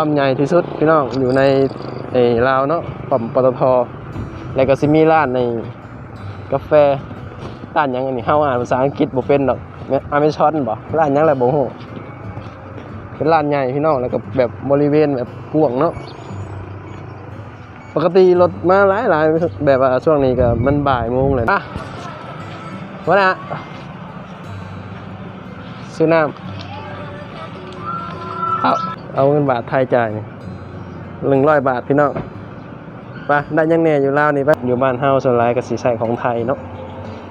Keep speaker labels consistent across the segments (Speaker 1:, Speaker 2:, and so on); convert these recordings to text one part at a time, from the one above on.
Speaker 1: ปั๊มใหญ่ที่สุดพี่น้องอยู่ในไอ้ลาวเนาะปั๊มปตทแล้วก็สิมีร้านในกาแฟร้านยังอันนี้เฮาอ่านภาษาอังกฤษบ่เป็นดอกอเมซอนบ่ร้านยังแหละบ่ฮู้เป็นร้านใหญ่พี่น้องแล้วก็แบบบริเวณแบบกว้างเนาะปกติรถมาหลายหลายแบบว่าช่วงนี้ก็มันบ่ายโมงเลยอะว่านะซื้อน้ำเอา เอาเงินบาทไทยจ่ายหนึ่งร้อยบาทพี่น้องไปได้ยังแน่อยู่ลาวนี่ปะอยู่บ้านเฮาส่วนหลายก็สิใส่ของไทยเนาะ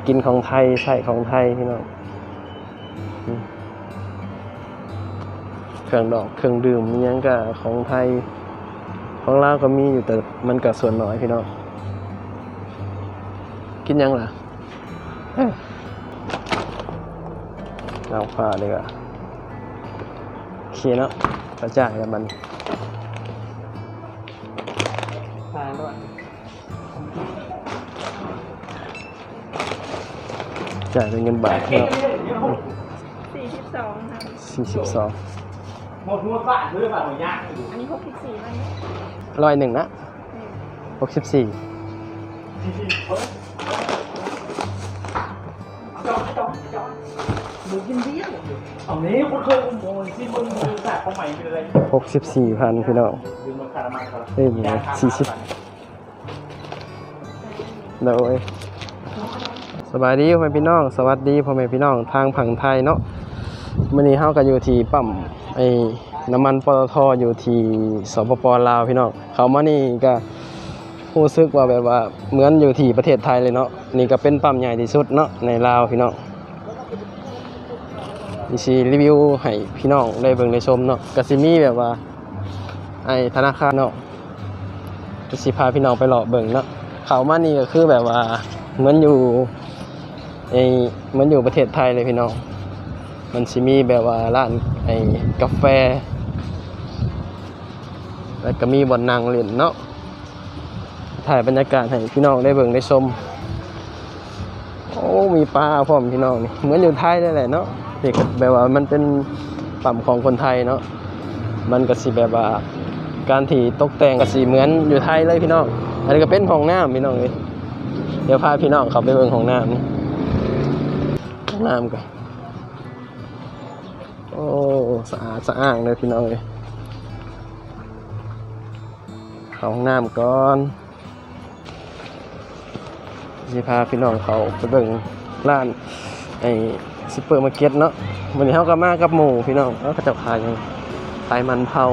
Speaker 1: กินของไทยใส่ของไทยพี่น้องเครื่องดอกเครื่องดื่มมียังก็ของไทย ของลาวก็มีอยู่แต่มันก็ส่วนน้อยพี่น้องกินยังล่ะเอ้ยเอาผ้าเลยอะโอเคเนาะ กระจายกันมัน
Speaker 2: ทานด้วย
Speaker 1: จ่ายเป็นเงินบาทเนาะ
Speaker 3: สี่สิบสองค่ะ
Speaker 1: สี่สิบสอง
Speaker 2: หมดหัวบ้านเพื่อบ้านหัวยากอยู่
Speaker 3: อันนี้หกสิบสี่มัน
Speaker 1: ร้อยหนึ่งนะหกสิบสี่
Speaker 2: จอดจอดจอดหมูกินเบี้ยตรงนี้คุณเคยขโมยที่มึงบริษัทเขาใหม่ไปเลย
Speaker 1: หกสิบสี่พันพี่น้อง
Speaker 2: ดึงมาคารามันก่อน
Speaker 1: เอ้ยสี่สิบโดยสบายดีพ่อแม่พี่น้อง สวัสดีพ่อแม่พี่น้องทางผังไทยเนาะมื่อนี้เฮาก็อยู่ที่ปั๊มไอ้น้ำมันปตทอยู่ที่สปปลาวพี่น้องเขามานี่ก็ รู้สึกว่าแบบว่าเหมือนอยู่ที่ประเทศไทยเลยเนาะนี่ก็เป็นปั๊มใหญ่ที่สุดเนาะในลาวพี่น้องมีสิรีวิวให้พี่น้องได้เบิ่งได้ชมเนาะก็สิมีแบบว่า ไอ้ธนาคารเนาะก็สิพาพี่น้องไปเลาะเบิ่งเนาะเขามานี่ก็คือแบบว่าเหมือนอยู่ไอเหมือนอยู่ประเทศไทยเลยพี่น้องมันสิมีแบบว่าร้านไอ้กาแฟ แล้วก็มีบ่อนนางเล่นเนาะ ถ่ายบรรยากาศให้พี่น้องได้เบิ่งได้ชมโอ้มีปลาพร้อมพี่น้องนี่เหมือนอยู่ไทยได้แหละเนาะเด็กแบบว่ามันเป็นปั๊มของคนไทยเนาะมันก็สิแบบว่าการที่ตกแต่งก็สิเหมือนอยู่ไทยเลยพี่น้อง อันนี้ก็เป็นห้องน้ำพี่น้องเลยเดี๋ยวพาพี่น้องเขาไปเบิ่งห้องน้ำนี่ห้องน้ำกันโอ้สะอาดสะอ้างเลยพี่น้องเลยเข้าห้องน้ำก่อน สิพาพี่น้องเขาไปเบิ่งร้านไอ้ซูเปอร์มาร์เก็ตเนาะวันนี้เขาก็มากับหมูพี่น้องแล้วก็จะขายยังขายมันเผา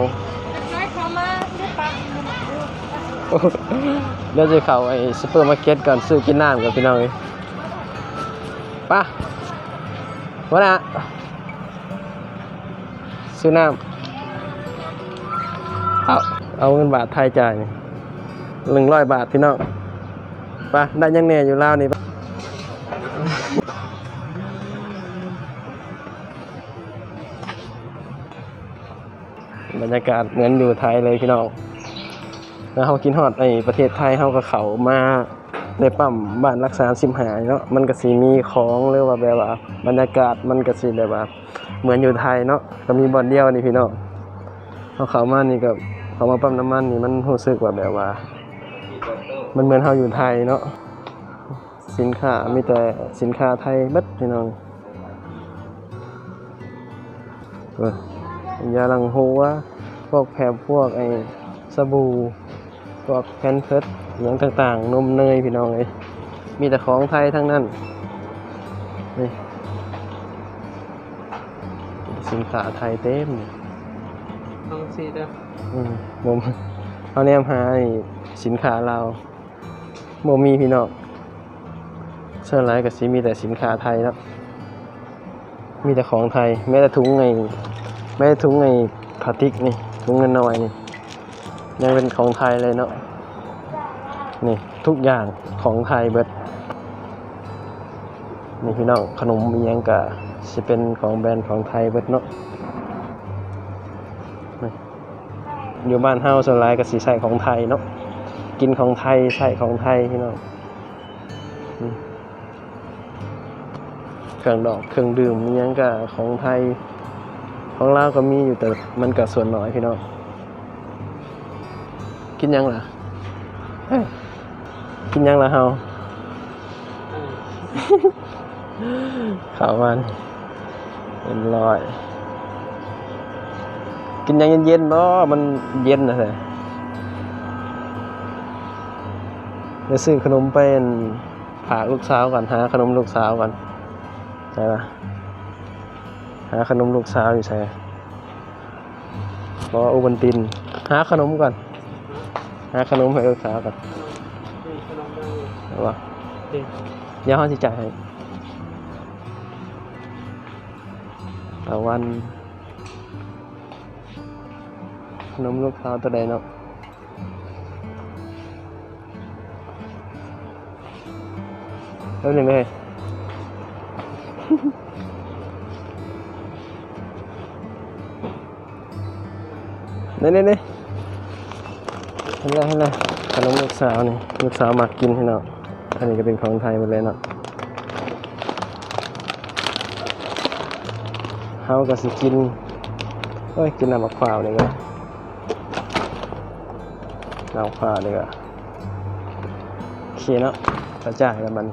Speaker 3: เดี๋
Speaker 1: ยวจะเข้าไอ้ซูเปอร์มาร์เก็ตก่อนซื้อกินน้ำกับพี่น้องไป่ะวะนนะซื้อน้ำเอาเอาเงินบาทไทยจ่ายหนึ่งร้อยบาทพี่น้อง ป่ะได้ยังแน่อยู่ลาวนี่ปะบรรยากาศเหมือนอยู่ไทยเลยพี่น้องแล้วเขากินฮอดไอ้ประเทศไทยเขาก็เขามาในปั๊มบ้านรักษาสิมหายเนาะมันก็สิมีของหรือว่าแบบว่า บรรยากาศมันก็สิแบบว่า เหมือนอยู่ไทยเนาะก็มีบ่อนเดียวนี่พี่น้องเขาเขามานี่ก็เขามาปั๊มน้ำมันนี่มันรู้สึกว่าแบบว่า มันเหมือนเขาอยู่ไทยเนาะสินค้ามีแต่สินค้าไทยเบิดพี่น้องเออยาลังหัวพวกแผบพวกไอ้สบู่พวกแพนเฟิร์สอหย่างต่างๆ นมเนยพี่น้องเลยมีแต่ของไทยทั้งนั้นนี่สินค้าไทยเต็ม
Speaker 2: ต้องซีเด้อ
Speaker 1: อืมผมเอาแนมหาไอ้สินค้าเรา โมมีพี่น้องเชื่อไรกับซีมีแต่สินค้าไทยแล้วมีแต่ของไทยแม้แต่ถุงไงแม้แต่ถุงไงพลาสติกนี่ถุงเงินน้อยนี่ยังเป็นของไทยเลยเนาะนี่ทุกอย่างของไทยเบิดนี่พี่น้องขนมมียังกะจะเป็นของแบรนด์ของไทยเบิดเนาะอยู่บ้านเฮาส่วนลายกสิใส่ของไทยเนาะ กินของไทยใส่ของไทยพี่น้องเครื่องดอกเครื่องดื่มมียังกะของไทย ของลาวก็มีอยู่แต่มันก็ส่วนน้อยพี่น้องกินยังล่ะเอ้ยกินยังล่ะเฮาข้าวมันเป็นรอย กินยังเย็นๆเนาะมันเย็นนะแเดี๋ยวซื้อขนมไปฝากลูกสาวก่อนหาขนมลูกสาวก่อนใช่ปะหาขนมลูกสาวอยู่ใช่รออุบันติน หาขนมก่อน หาขนมให้ลูกสาวก่อนเอาวะเดี๋ยวเขาสิจ่ายให้ตะวันขนมลูกสาวตัวใดเนาะ เริ่มหนึ่งเลยนี่นี่นี่เห็นแล้วเห็นแล้วขนมลูกสาวนี่ลูกสาวมักกินให้เนาะอันนี้ก็เป็นของไทยหมดเลยเนาะเฮาก็สิกินเอ้ยกินน้ำมะพร้าวนี่ก็น้ำมะพร้าวนี่ก็โอเคเนาะกระจายกันมัน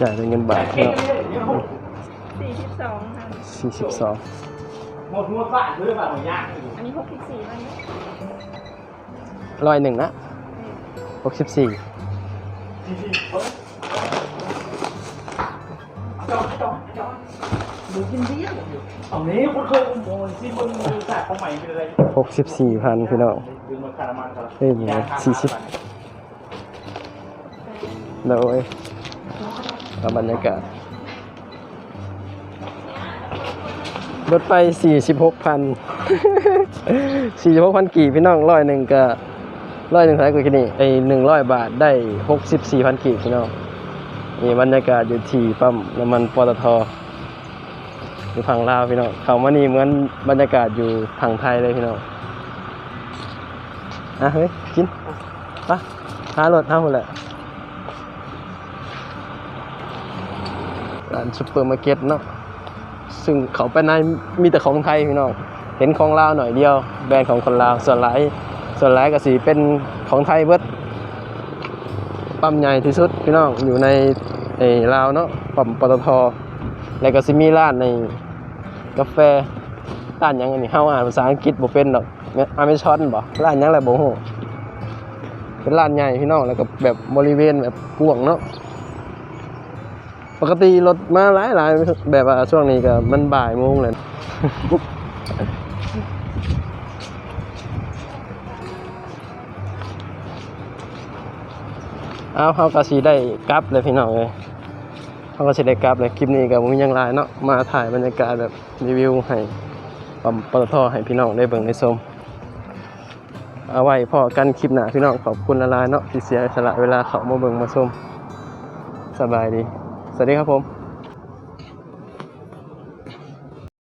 Speaker 1: จ่ายเป็นเงินบาทเนาะ
Speaker 3: สี่สิบสองค่ะ
Speaker 1: สี่สิบสอง
Speaker 2: หมดหมดบ้านด้วยบ้านหัวยากอยู่
Speaker 3: อันนี้หกสิบสี่มันนะ
Speaker 1: ร้อยหนึ่งนะหกสิบสี่
Speaker 2: จริงๆเฮ้ยจอดจอดจอดหมูกินเบี้ยอยู่เอานี้คุณเคยขโมยที่มึงดูสาดเขาใหม่เป็นอะไร
Speaker 1: หกสิบสี่พันพี่น้อง
Speaker 2: ดึงมาคารามันกัน
Speaker 1: เฮ้ยหมูสี่สิบโดยกับ บรรยากาศลดไป 46,000 46,000 กี่พี่น้องร้อยหนึ่งก็ร้อยหนึ่งเท่าไหร่กูคิดนี่ไอ้หนึ่งร้อยบาทได้ 64,000 กี่พี่น้องนี่บรรยากาศอยู่ที่ปั๊มน้ำมันปตทอยู่ฝั่งลาวพี่น้องเขามานี่เหมือนบรรยากาศอยู่ฝั่งไทยเลยพี่น้องอะเฮ้ยกินไปหารถห้าหมดแหละ ร้านซุปเปอร์มาร์เก็ตเนาะซึ่งเขาไปในมีแต่ของไทยพี่น้องเห็นของลาวหน่อยเดียว แบรนด์ของคนลาวส่วนหลายส่วนหลายก็สีเป็นของไทยเบิดปั๊มใหญ่ที่สุดพี่น้องอยู่ในไอ้ลาวเนาะปั๊มปตทแล้วก็สิมีร้านในกาแฟร้านยังอันนี้เฮาอ่านภาษาอังกฤษบ่เป็นดอกอเมซอนบ่ร้านยังแหละบ่ฮู้เป็นร้านใหญ่พี่น้องแล้วก็แบบบริเวณแบบกว้างเนาะ ปกติรถมาหลายหลายแบบว่าช่วงนี้ก็มันบ่ายโมงเลยเอาเขาก็สีได้กลับเลยพี่น้องเลยเขาก็สิได้กลับเลยคลิปนี้ก็มีหยังหลายเนาะมาถ่ายบรรยากาศแบบรีวิวให้ปั๊มปตทให้พี่น้องได้เบิ่งได้ชมเอาไว้พอกันคลิปหน้าพี่น้องขอบคุณละลายเนาะที่เสียสละเวลาเขามาเบิ่งมาชมสบายดี สวัสดีครับผม